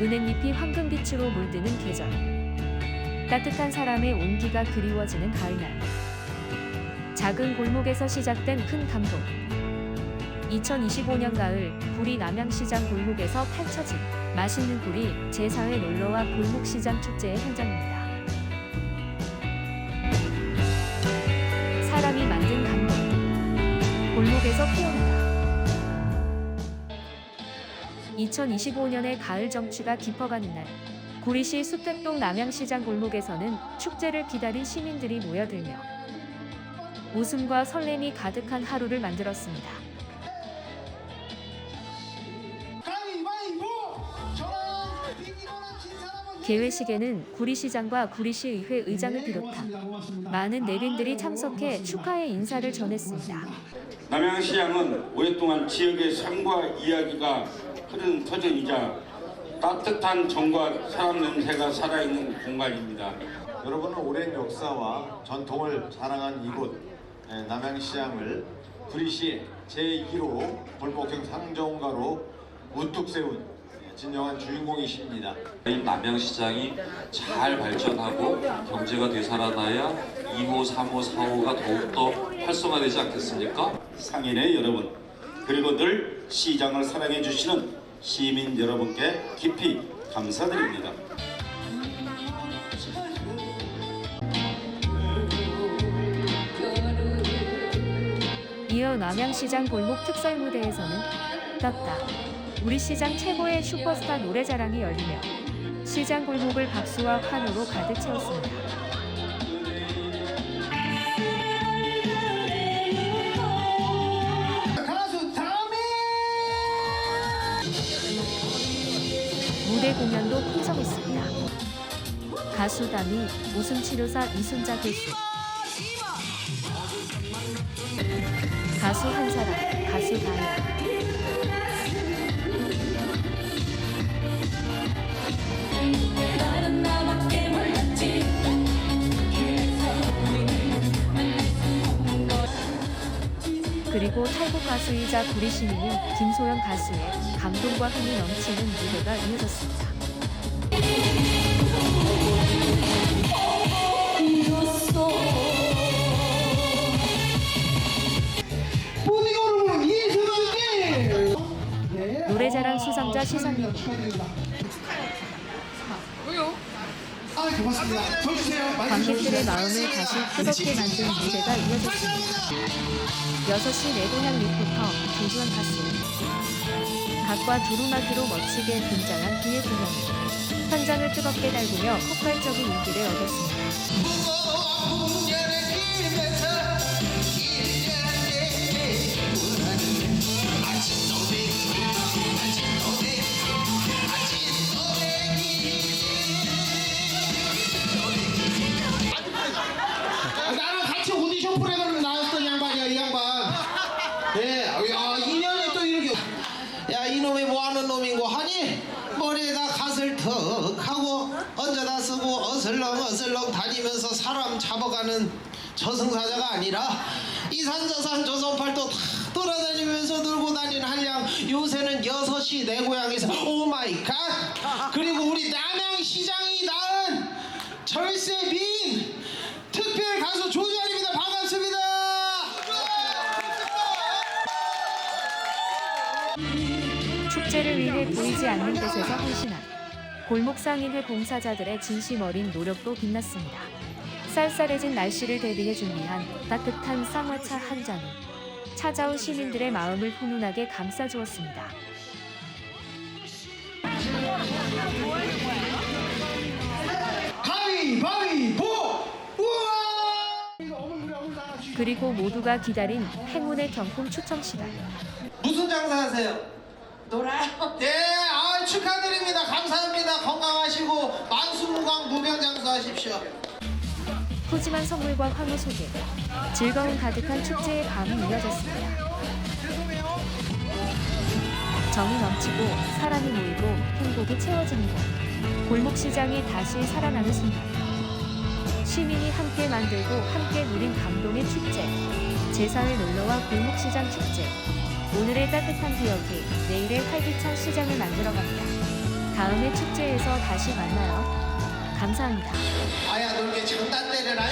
은행잎이 황금빛으로 물드는 계절. 따뜻한 사람의 온기가 그리워지는 가을날. 작은 골목에서 시작된 큰 감동. 2025년 가을 구리 남양시장 골목에서 펼쳐진 맛있는 구리 제4회 놀러와 골목시장 축제의 현장입니다. 사람이 만든 감동. 골목에서 피어나다. 2025년의 가을 정취가 깊어가는 날. 구리시 수택동 남양시장 골목에서는 축제를 기다린 시민들이 모여들며 웃음과 설렘이 가득한 하루를 만들었습니다. 개회식에는 구리시장과 구리시의회 의장을 비롯한 많은 내빈들이 참석해 축하의 인사를 전했습니다. 남양시장은 오랫동안 지역의 삶과 이야기가 흐르는 터전이자 따뜻한 정과 사람 냄새가 살아있는 공간입니다. 여러분은 오랜 역사와 전통을 자랑한 이곳 예, 남양시장을 구리시 제1호 골목형 상정가로 우뚝 세운 예, 진정한 주인공이십니다. 이 남양시장이 잘 발전하고 경제가 되살아나야 2호, 3호, 4호가 더욱더 활성화되지 않겠습니까? 상인의 여러분 그리고 늘 시장을 사랑해 주시는 시민 여러분께 깊이 감사드립니다. 이어 남양시장 골목 특설 무대에서는 떴다. 우리 시장 최고의 슈퍼스타 노래자랑이 열리며 시장 골목을 박수와 환호로 가득 채웠습니다. 무대 공연도 풍성했습니다. 가수 담이 웃음 치료사 이순자 교수 가수 한사람 가수 다혜 그리고 탈북 가수이자 구리 시민인 김소연 가수의 감동과 흥이 넘치는 무대가 이어졌습니다. 노래자랑 수상자 시상님 고맙습니다. 저 주세요. 많이 관객들의. 마음을 다시 뜨겁게 만든 무대가 이어졌습니다. 6시 내고향 리포터 조주원 가수 각과 두루마기로 멋지게 등장한 그의 공연 현장을 뜨겁게 달구며 폭발적인 인기를 얻었습니다. 예, 야, 인연이 또 이렇게. 야, 이놈이 뭐 하는 놈인고 하니? 머리에다 갓을 턱 하고 얹어다 쓰고 어슬렁 어슬렁 다니면서 사람 잡아가는 저승사자가 아니라 이산저산 조선팔도 다 돌아다니면서 들고 다니는 한량 요새는 여섯시 내 고향에서 오마이갓 그리고 우리 남양시장이 낳은 절세민 특별 가수 조지환입니다 반갑습니다 축제를 위해 보이지 않는 곳에서 헌신한 골목 상인회 봉사자들의 진심 어린 노력도 빛났습니다. 쌀쌀해진 날씨를 대비해 준비한 따뜻한 쌍화차 한 잔이 찾아온 시민들의 마음을 훈훈하게 감싸주었습니다. 그리고 모두가 기다린 행운의 경품 추첨 시간. 무슨 장사하세요? 놀아요. 네, 아, 축하드립니다. 감사합니다. 건강하시고 만수무강 무병 장수하십시오. 푸짐한 선물과 환호 소개, 즐거움 가득한 축제의 밤이 이어졌습니다. 정이 넘치고 사람이 모이고 행복이 채워지는 곳. 골목시장이 다시 살아나는 순간. 시민이 함께 만들고 함께 누린 감동의 축제. 제4회 놀러와 골목시장 축제. 오늘의 따뜻한 기억이 내일의 활기찬 시장을 만들어갑니다. 다음의 축제에서 다시 만나요. 감사합니다. 아야 놀게 장단 때려라